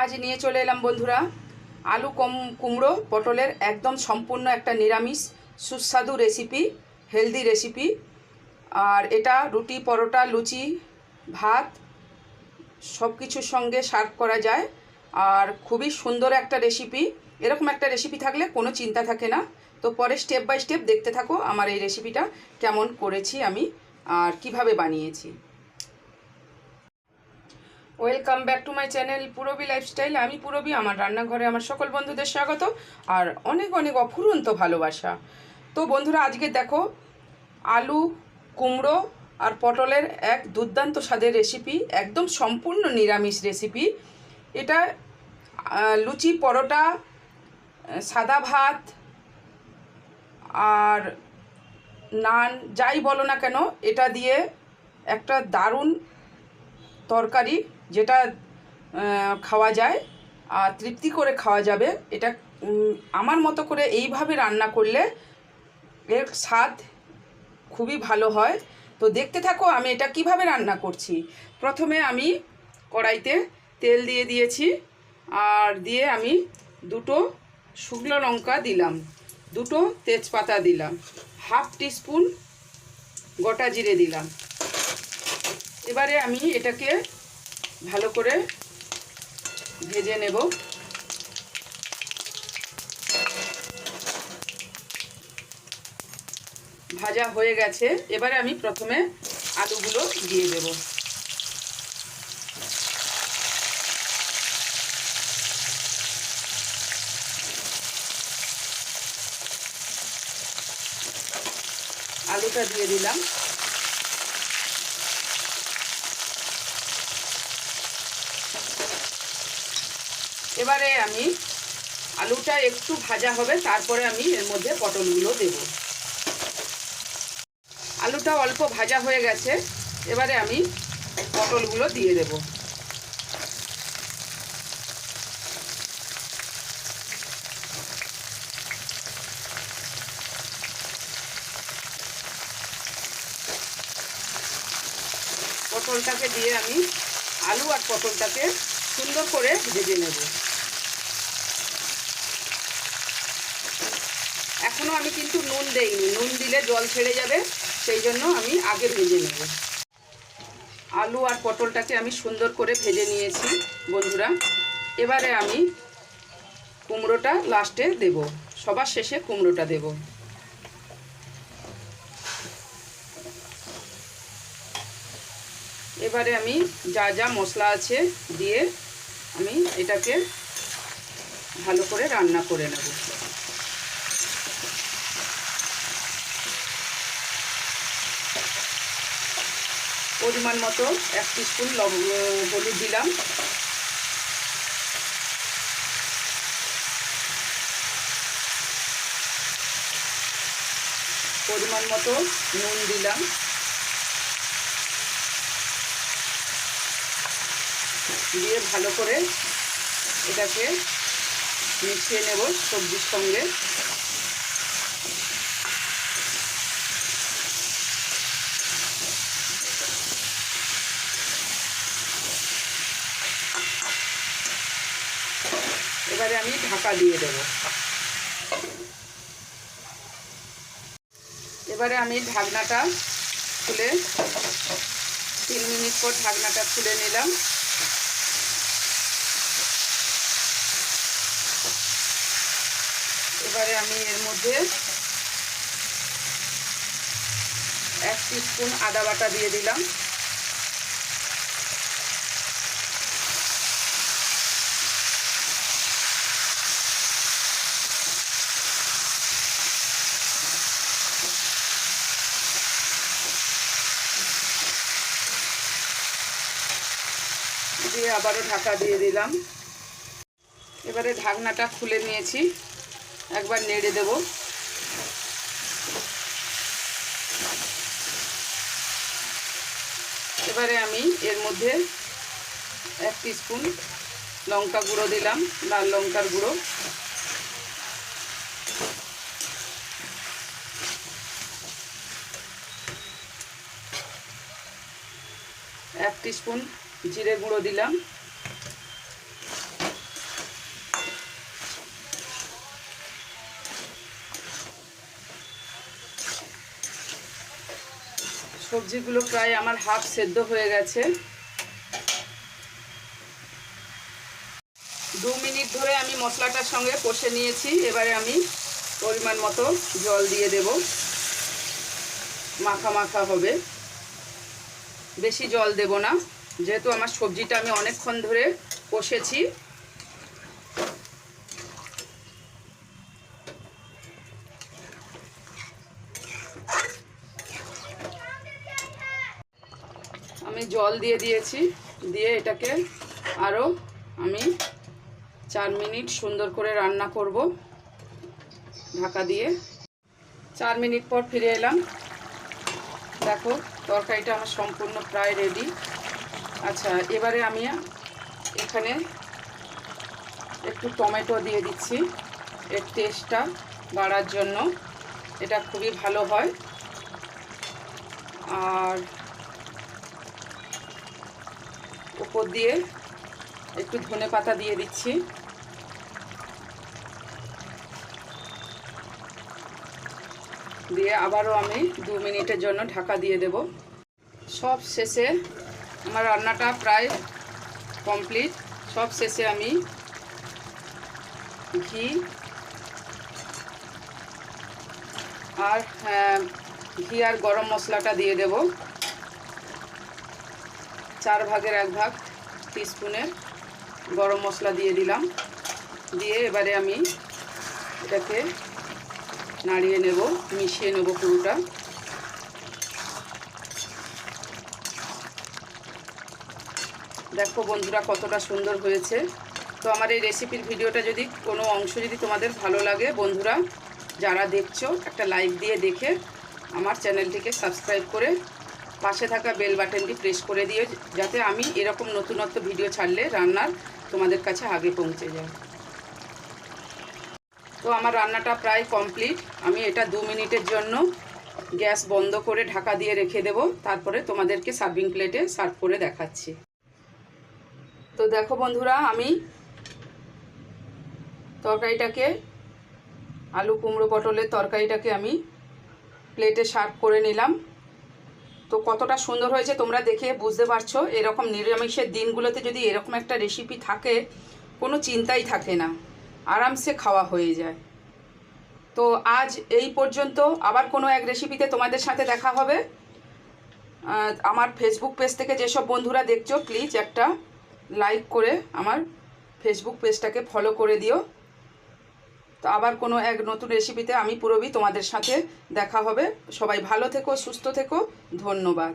আজ নিয়ে চলে এলাম বন্ধুরা। আলু কম কুমড়ো, পটলের একদম সম্পূর্ণ একটা নিরামিষ, সুস্বাদু রেসিপি হেলদি রেসিপি আর এটা রুটি, পরোটা, লুচি, ভাত সব কিছুর সঙ্গে সার্ভ করা যায়। আর খুবই সুন্দর একটা রেসিপি এরকম একটা রেসিপি থাকলে কোনো চিন্তা থাকে না। তো পরে স্টেপ বাই স্টেপ দেখতে থাকো আমার এই রেসিপিটা কেমন করেছি আমি আর কীভাবে বানিয়েছি। Welcome back to my channel Purabi lifestyle আমি পুরবি আমার রান্নাঘরে আমার সকল বন্ধুদের স্বাগত আর অনেক অনেক অফুরন্ত ভালোবাসা। তো বন্ধুরা, আজকে দেখো, আলু, কুমড়ো আর পটলের এক দুর্দান্ত স্বাদের রেসিপি একদম সম্পূর্ণ নিরামিষ রেসিপি এটা লুচি, পরোটা সাদা ভাত আর নান, যাই বলো না কেন, এটা দিয়ে একটা দারুণ তরকারি যেটা খাওয়া যায়, আর তৃপ্তি করে খাওয়া যাবে, এটা আমার মতো করে এইভাবে রান্না করলে এর স্বাদ খুবই ভালো হয়। তো দেখতে থাকো আমি এটা কীভাবে রান্না করছি। প্রথমে আমি কড়াইতে তেল দিয়ে দিয়েছি, আর দিয়ে আমি দুটো শুকনো লঙ্কা দিলাম, দুটো তেজপাতা দিলাম, হাফ টিস্পুন গোটা জিরে দিলাম। এবারে আমি এটাকে ভালো করে ভেজে নেব। ভাজা হয়ে গেছে। এবারে আমি প্রথমে আলুগুলো দিয়ে দেব। আলুটা দিয়ে দিলাম। এবারে আমি আলুটা একটু ভাজা হবে, তারপরে আমি এর মধ্যে পটলগুলো দেব। আলুটা অল্প ভাজা হয়ে গেছে, এবারে আমি পটলগুলো দিয়ে দেব। পটলটাকে দিয়ে আমি আলু আর পটলটাকে সুন্দর করে ভেজে নেব। এখনও আমি কিন্তু নুন দেইনি। নুন দিলে জল ছেড়ে যাবে, সেই জন্য আমি আগে ভেজে নেব। আলু আর পটলটাকে আমি সুন্দর করে ভেজে নিয়েছি, বন্ধুরা। এবারে আমি কুমড়োটা লাস্টে দেব। সবার শেষে কুমড়োটা দেব। এবারে আমি যা যা মশলা আছে দিয়ে আমি এটাকে ভালো করে রান্না করে নেব। পরিমাণ মতো এক স্পুন লব হলুদ দিলাম। পরিমাণ মতো নুন দিলাম। দিয়ে ভালো করে এটাকে মিশিয়ে নেব সবজির সঙ্গে এবারে আমি ঢাকা দিয়ে দেব। এবারে আমি ঢাকনাটা খুলে তিন মিনিট পর ঢাকনাটা খুলে নিলাম। এবারে আমি এর মধ্যে এক স্পুন আদা বাটা দিয়ে দিলাম। দিয়ে আবারও ঢাকা দিয়ে দিলাম। এবারে ঢাকনাটা খুলে নিয়েছি। একবার নেড়ে দেব। এবারে আমি এর মধ্যে এক স্পুন লঙ্কা গুঁড়ো দিলাম, লাল লঙ্কার গুঁড়ো। এক স্পুন জিরে গুঁড়ো দিলাম। সবজিগুলো প্রায় আমার হাফ সেদ্ধ হয়ে গেছে। দু মিনিট ধরে আমি মশলাটার সঙ্গে কষে নিয়েছি। এবারে আমি পরিমাণ মতো জল দিয়ে দেব। মাখা মাখা হবে। বেশি জল দেব না। যেহেতু আমার সবজিটা আমি অনেকক্ষণ ধরে কষেছি। আমি জল দিয়ে দিয়েছি, দিয়ে এটাকে আরও আমি চার মিনিট সুন্দর করে রান্না করব ঢাকা দিয়ে। চার মিনিট পর ফিরে এলাম। দেখো, তরকারিটা আমার সম্পূর্ণ প্রায় রেডি আচ্ছা এবারে আমি এখানে একটু টমেটো দিয়ে দিচ্ছি। এর টেস্টটা বাড়ার জন্য। এটা খুবই ভালো হয়। আর উপর দিয়ে একটু ধনে পাতা দিয়ে দিচ্ছি। দিয়ে আবারও আমি দু মিনিটের জন্য ঢাকা দিয়ে দেব। সব শেষে আমার রান্নাটা প্রায় কমপ্লিট। সব শেষে আমি ঘি আর হ্যাঁ, ঘি আর গরম মশলাটা দিয়ে দেব। চার ভাগের এক ভাগ টিস্পুনের গরম মশলা দিয়ে দিলাম। দিয়ে এবারে আমি এটাকে নাড়িয়ে নেব মিশিয়ে নেব পুরোটা। দেখো বন্ধুরা, কতটা সুন্দর হয়েছে। তো আমার এই রেসিপির ভিডিওটা যদি কোনো অংশ যদি তোমাদের ভালো লাগে, বন্ধুরা, যারা দেখছ, একটা লাইক দিয়ে দেখে আমার চ্যানেলটিকে সাবস্ক্রাইব করে পাশে থাকা বেল বাটনটি প্রেস করে দিও, যাতে আমি এরকম নতুনত্ব ভিডিও ছাড়লে রান্নার তোমাদের কাছে আগে পৌঁছে যায়। তো আমার রান্নাটা প্রায় কমপ্লিট আমি এটা দু মিনিটের জন্য গ্যাস বন্ধ করে ঢাকা দিয়ে রেখে দেব। তারপরে তোমাদেরকে সার্ভিং প্লেটে সার্ভ করে দেখাচ্ছি। তো দেখো বন্ধুরা, আমি তরকারিটাকে, আলু, কুমড়ো, পটলের তরকারিটাকে আমি প্লেটে সার্ভ করে নিলাম। তো কতটা সুন্দর হয়েছে, তোমরা দেখে বুঝতে পারছ। এরকম নিরামিষের দিনগুলোতে যদি এরকম একটা রেসিপি থাকে, কোনো চিন্তাই থাকে না। আরামসে খাওয়া হয়ে যায়। তো আজ এই পর্যন্ত, আবার কোনো এক রেসিপিতে তোমাদের সাথে দেখা হবে। আমার ফেসবুক পেজ থেকে যেসব বন্ধুরা দেখছ প্লিজ একটা লাইক করে আমার ফেসবুক পেজটাকে ফলো করে দিও। তো আবার কোনো এক নতুন রেসিপিতে আমি পুরবি তোমাদের সাথে দেখা হবে। সবাই ভালো থেকো, সুস্থ থেকো। ধন্যবাদ।